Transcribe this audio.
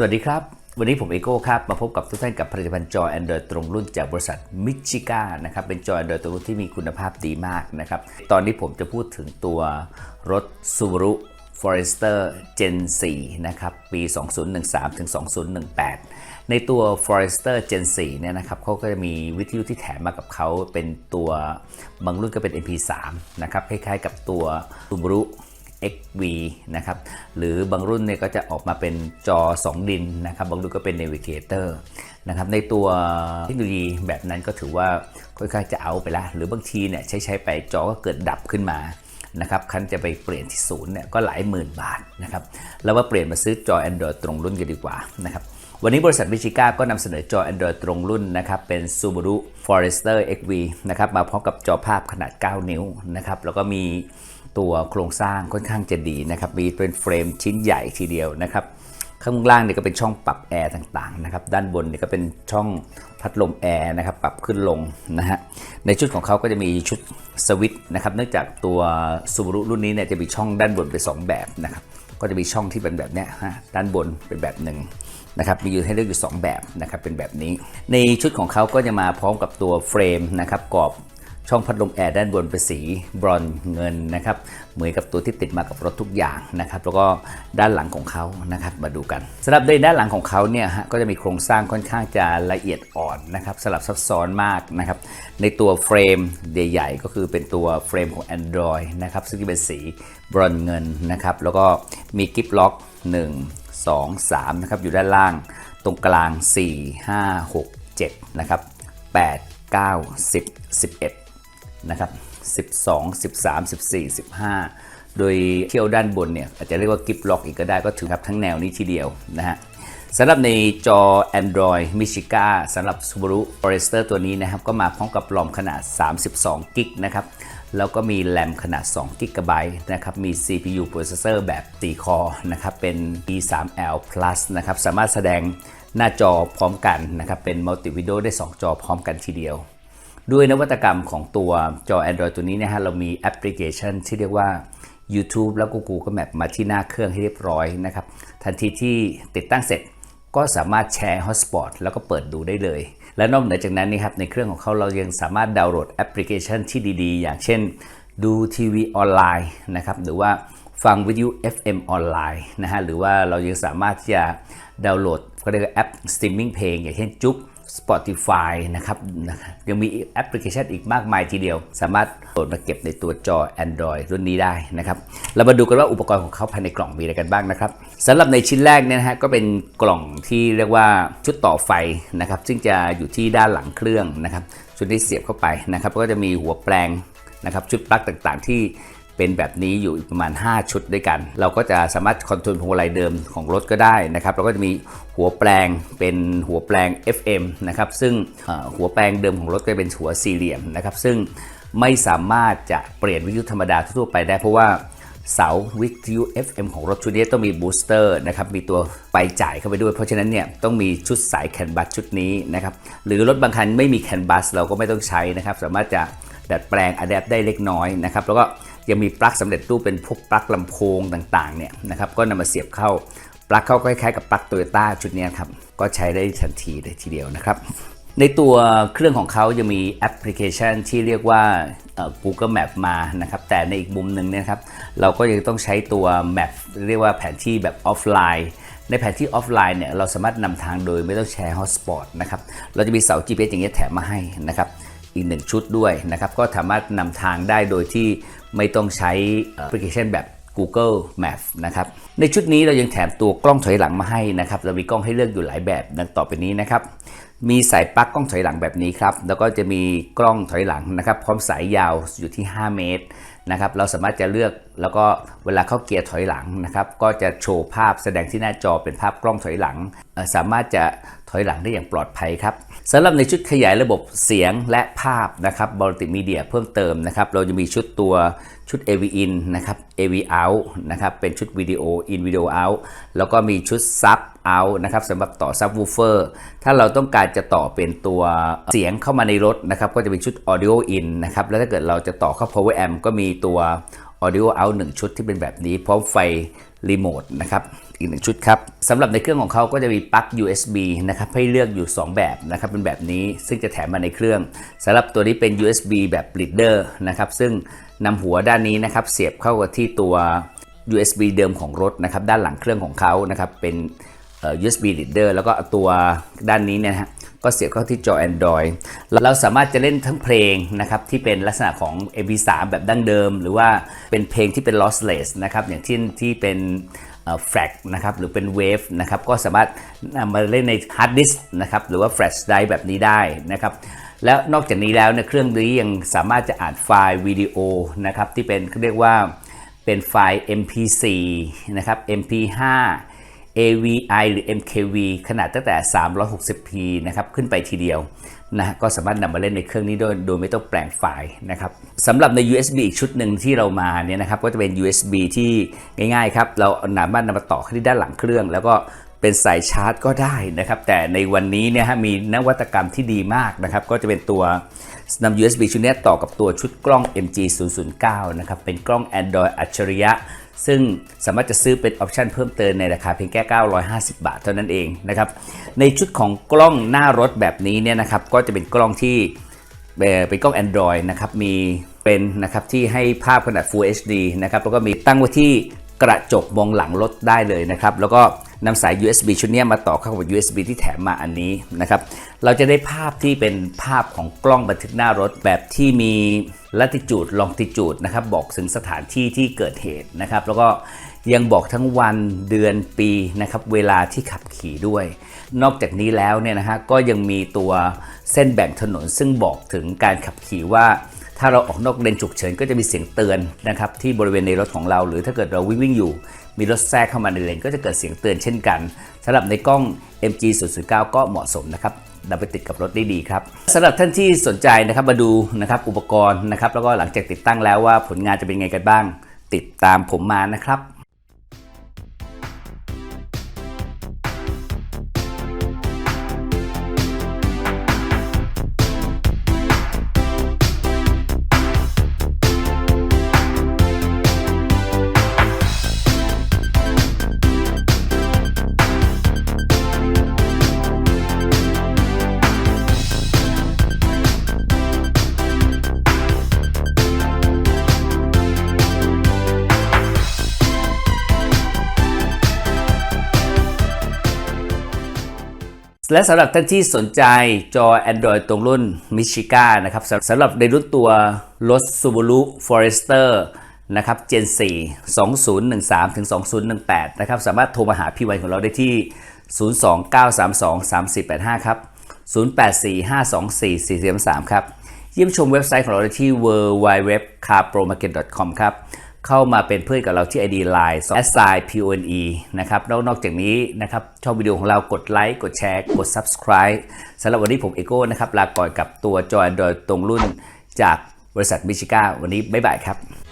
สวัสดีครับ วันนี้ผมเอโก้ครับ มาพบกับทุกท่านกับผลิตภัณฑ์จอ Android ตรงรุ่นจากบริษัทมิชิก้านะครับ เป็นจอ Android ตรงรุ่นที่มีคุณภาพดีมากนะครับ ตอนนี้ผมจะพูดถึงตัวรถ Subaru Forester Gen 4 นะครับ ปี 2013 ถึง 2018 ในตัว Forester Gen 4 เนี่ยนะครับเขาก็จะมีวิทยุที่แถมมากับเขาเป็นตัวบางรุ่นก็เป็น MP3 นะครับ คล้ายๆ กับตัว Subaru XV นะครับ หรือบางรุ่นเนี่ยก็จะออกมาเป็นจอ 2 ดินนะครับ บางรุ่นก็เป็น Navigator นะครับ ในตัวเทคโนโลยีแบบนั้นก็ถือว่าค่อนข้างจะเอาไปละ หรือบางทีเนี่ยใช้ใช้ไปจอก็เกิดดับขึ้นมานะครับคันจะไปเปลี่ยนที่ศูนย์เนี่ยก็หลายหมื่นบาทนะครับ แล้วว่าเปลี่ยนมาซื้อจอ Android ตรงรุ่นกันดีกว่านะครับวันนี้บริษัทมิชิก้าก็นำเสนอจอ Android ตรงรุ่นนะครับเป็น Subaru Forester XV นะครับมาพร้อมกับจอภาพขนาด 9 นิ้วนะครับแล้วก็มี ตัวโครงสร้างค่อนข้างจะดีนะครับ มีเป็นเฟรมชิ้นใหญ่ทีเดียวนะครับ ข้างล่างเนี่ยก็เป็นช่องปรับแอร์ต่างๆนะครับ ด้านบนเนี่ยก็เป็นช่องพัดลมแอร์นะครับ ปรับขึ้นลงนะฮะ ในชุดของเขาก็จะมีชุดสวิตช์นะครับ เนื่องจากตัว Subaru รุ่นนี้เนี่ยจะมีช่องด้านบนเป็นสองแบบนะครับ ก็จะมีช่องที่เป็นแบบเนี้ยฮะ ด้านบนเป็นแบบหนึ่งนะครับมีอยู่ให้เลือกอยู่ 2 แบบนะครับเป็นแบบนี้ ในชุดของเขาก็จะมาพร้อมกับตัวเฟรมนะครับกรอบ ช่องพัดลมแอร์ด้านบนเป็นสีบรอนเงินนะครับเหมือนกับตัวที่ติดมากับรถทุกอย่างนะครับแล้วก็ด้านหลังของเขานะครับมาดูกันสำหรับในด้านหลังของเขาเนี่ยฮะก็จะมีโครงสร้างค่อนข้างจะละเอียดอ่อนนะครับสลับซับซ้อนมากนะครับในตัวเฟรมใหญ่ๆก็คือเป็นตัวเฟรมของ Android นะครับซึ่งเป็นสีบรอนเงินนะครับแล้วก็มีกิฟล็อก 1 2 3นะครับอยู่ด้านล่างตรงกลาง 4 5 6 7นะครับ8 9 10 11 นะครับ12 13 14 15 โดยเที่ยวด้านบนเนี่ยอาจจะเรียกว่ากิฟล็อกอีกก็ได้ก็ถือครับทั้งแนวนี้ทีเดียวนะฮะสำหรับในจอ Android Michiga สำหรับ Subaru Forester ตัวนี้นะครับ ก็มาพร้อมกับรอมขนาด 32 กิกนะครับ แล้วก็มีแรมขนาด2 g b นะครับ มี CPU processor แบบ 4 คอนะครับ เป็น E3L Plus นะครับ สามารถแสดงหน้าจอพร้อมกันนะครับ เป็น Multi Video ได้ 2 จอพร้อมกันทีเดียว ด้วยนวัตกรรมของตัวจอ Android ตัวนี้นะฮะเรามีแอปพลิเคชันที่เรียกว่า YouTube แล้วก็ Google Map มาที่หน้าเครื่องให้เรียบร้อยนะครับ ทันทีที่ติดตั้งเสร็จก็สามารถแชร์ Hotspot แล้วก็เปิดดูได้เลย และนอกเหนือจากนั้นนี่ครับในเครื่องของเขาเรายังสามารถดาวน์โหลดแอปพลิเคชันที่ดีๆ อย่างเช่น ดูทีวีออนไลน์นะครับหรือว่าฟังวิทยุ FM ออนไลน์นะฮะหรือว่าเรายังสามารถที่จะดาวน์โหลดก็เรียกว่าแอปสตรีมมิ่งเพลงอย่างเช่นจุ๊บ Spotify นะครับนะครับยังมีแอปพลิเคชันอีกมากมายทีเดียว สามารถโหลดมาเก็บในตัวจอ Android รุ่นนี้ได้นะครับ เรามาดูกันว่าอุปกรณ์ของเขาภายในกล่องมีอะไรกันบ้างนะครับสำหรับในชิ้นแรกเนี่ยนะฮะก็เป็นกล่องที่เรียกว่าชุดต่อไฟนะครับซึ่งจะอยู่ที่ด้านหลังเครื่องนะครับชุดที่เสียบเข้าไปนะครับก็จะมีหัวแปลงนะครับชุดปลั๊กต่างๆ ที่ เป็นแบบนี้อยู่อีกประมาณ 5 ชุดด้วยกัน เราก็จะสามารถคอนโทรลพวงมาลัยเดิมของรถก็ได้นะครับเราก็จะมีหัวแปลงเป็นหัวแปลง FM นะครับซึ่งหัวแปลงเดิมของรถก็จะเป็นหัวสี่เหลี่ยมนะครับซึ่งไม่สามารถจะเปลี่ยนวิทยุธรรมดาทั่วไปได้เพราะว่าเสาวิทยุ FM ของรถชุดนี้ต้องมีบูสเตอร์นะครับ มีตัวไฟจ่ายเข้าไปด้วย เพราะฉะนั้นเนี่ยต้องมีชุดสายแคนบัสชุดนี้นะครับ หรือรถบางคันไม่มีแคนบัสเราก็ไม่ต้องใช้นะครับ สามารถจะดัดแปลงอะแดปได้เล็กน้อยนะครับ แล้วก็ ยังมีปลั๊กสำเร็จรูปเป็นพวกปลั๊กลำโพงต่างๆเนี่ยนะครับก็นำมาเสียบเข้าปลั๊กเข้าก็คล้ายๆกับปลั๊กโตโยต้าชุดนี้ครับก็ใช้ได้ทันทีเลยทีเดียวนะครับ ในตัวเครื่องของเขาจะมีแอปพลิเคชันที่เรียกว่า Google Map มานะครับแต่ในอีกมุมหนึ่งเนะครับเราก็ยังต้องใช้ตัว Map เรียกว่าแผนที่แบบออฟไลน์ในแผนที่ออฟไลน์เนี่ยเราสามารถนำทางโดยไม่ต้องแชร์ Hotspot นะครับเราจะมีเสา GPS อย่างเงี้ยแถมมาให้นะครับอีกหนึ่งชุดด้วยนะครับก็สามารถนำทางได้โดยที่ ไม่ต้องใช้แอปพลิเคชันแบบ Google Map นะครับ ในชุดนี้เรายังแถมตัวกล้องถอยหลังมาให้นะครับ เรามีกล้องให้เลือกอยู่หลายแบบดังต่อไปนี้นะครับ มีสายปลั๊กกล้องถอยหลังแบบนี้ครับ แล้วก็จะมีกล้องถอยหลังนะครับ พร้อมสายยาวอยู่ที่ 5 เมตรนะครับ เราสามารถจะเลือก แล้วก็เวลาเข้าเกียร์ถอยหลังนะครับ ก็จะโชว์ภาพแสดงที่หน้าจอเป็นภาพกล้องถอยหลัง สามารถจะถอยหลังได้อย่างปลอดภัยครับสำหรับในชุดขยายระบบเสียงและภาพนะครับมัลติมีเดียเพิ่มเติมนะครับ เราจะมีชุดตัวชุด AV in นะครับ AV out นะครับ เป็นชุดวิดีโอ in วิดีโอ out แล้วก็มีชุดซับ out นะครับสำหรับต่อซับวูเฟอร์ถ้าเราต้องการจะต่อเป็นตัวเสียงเข้ามาในรถนะครับ ก็จะเป็นชุด audio in นะครับ แล้วถ้าเกิดเราจะต่อเข้า power amp ก็มีตัว audio out 1 ชุดที่เป็นแบบนี้ พร้อมไฟรีโมทนะครับอีกหนึ่งชุดครับสำหรับในเครื่องของเขาก็จะมีปลั๊ก USB นะครับให้เลือกอยู่ 2 แบบนะครับเป็นแบบนี้ซึ่งจะแถมมาในเครื่องสำหรับตัวนี้เป็น USB แบบ reader นะครับซึ่งนำหัวด้านนี้นะครับเสียบเข้ากับที่ตัว USB เดิมของรถนะครับด้านหลังเครื่องของเขานะครับเป็น USB reader แล้วก็ตัวด้านนี้เนี่ยฮะ ก็เสียบเข้าที่จอ Android เราสามารถจะเล่นทั้งเพลงนะครับที่เป็นลักษณะของ MP3 แบบดั้งเดิม หรือว่าเป็นเพลงที่เป็น lossless นะครับอย่างที่ที่เป็นแฟลกนะครับหรือเป็น Wave นะครับก็สามารถนำมาเล่นใน Hard Disk นะครับหรือว่า Flash Drive แบบนี้ได้นะครับแล้วนอกจากนี้แล้วเนี่ยเครื่องนี้ยังสามารถจะอ่านไฟล์วิดีโอนะครับที่เป็นเขาเรียกว่าเป็นไฟล์ MP4 นะครับ MP5 AVI หรือ MKV ขนาดตั้งแต่ 360p นะครับขึ้นไปทีเดียวนะก็สามารถนำมาเล่นในเครื่องนี้โดยโดยไม่ต้องแปลงไฟล์นะครับสำหรับใน USB อีกชุดหนึ่งที่เรามาเนี่ยนะครับก็จะเป็น USB ที่ง่ายๆครับเราสามารถนำมาต่อที่ด้านหลังเครื่อง แล้วก็เป็นสายชาร์จก็ได้นะครับ แต่ในวันนี้เนี่ยฮะมีนวัตกรรมที่ดีมากนะครับ ก็จะเป็นตัวนำ USB ชุดนี้ต่อกับตัวชุดกล้อง MG 009 นะครับเป็นกล้อง Android อัจฉริยะ ซึ่งสามารถจะซื้อเป็นออปชันเพิ่มเติมในราคาเพียงแค่ 950 บาทเท่านั้นเองนะครับในชุดของกล้องหน้ารถแบบนี้เนี่ยนะครับก็จะเป็นกล้องที่เป็นกล้อง Android นะครับมีเป็นนะครับที่ให้ภาพขนาด Full HD นะครับแล้วก็มีตั้งไว้ที่กระจกมองหลังรถได้เลยนะครับแล้วก็ นำสาย USB ชุดนี้มาต่อเข้ากับ USB ที่แถมมาอันนี้นะครับ เราจะได้ภาพที่เป็นภาพของกล้องบันทึกหน้ารถแบบที่มี latitude longitude นะครับ บอกถึงสถานที่ที่เกิดเหตุนะครับ แล้วก็ยังบอกทั้งวันเดือนปีนะครับ เวลาที่ขับขี่ด้วย นอกจากนี้แล้วเนี่ยนะฮะก็ยังมีตัวเส้นแบ่งถนนซึ่งบอกถึงการขับขี่ว่า ถ้าเราออกนอกเลนฉุกเฉินก็จะมีเสียงเตือนนะครับที่บริเวณในรถของเรา หรือถ้าเกิดเราวิ่งวิ่งอยู่ มีรถแทรกเข้ามาในเลนก็จะเกิดเสียงเตือนเช่นกันสำหรับในกล้อง MG 009ก็เหมาะสมนะครับนำไปติดกับรถได้ดีครับสำหรับท่านที่สนใจนะครับมาดูนะครับอุปกรณ์นะครับแล้วก็หลังจากติดตั้งแล้วว่าผลงานจะเป็นไงกันบ้าง ติดตามผมมานะครับ และสำหรับท่านที่สนใจจอ Android ตรงรุ่น Michiga นะครับสำสำหรับในรุ่นตัวรถ Subaru Forester นะครับ Gen 4 2013ถึง2018 นะครับ สามารถโทรมาหาพี่วันของเราได้ที่ 029323485 ครับ 0845244433 ครับ เยี่ยมชมเว็บไซต์ของเราได้ที่ www.carpromarket.com ครับ เข้ามาเป็นเพื่อนกับเราที่ ID Line s i p o n e นะครับแล้วนอกจากนี้นะครับชอบวิดีโอของเรากดไลค์กดแชร์ กด Subscribe สำหรับวันนี้ผมเอโก้นะครับลาก่อนกับตัวจอยโดยตรงรุ่นจากบริษัทมิชิก้าวันนี้บ๊ายบายครับ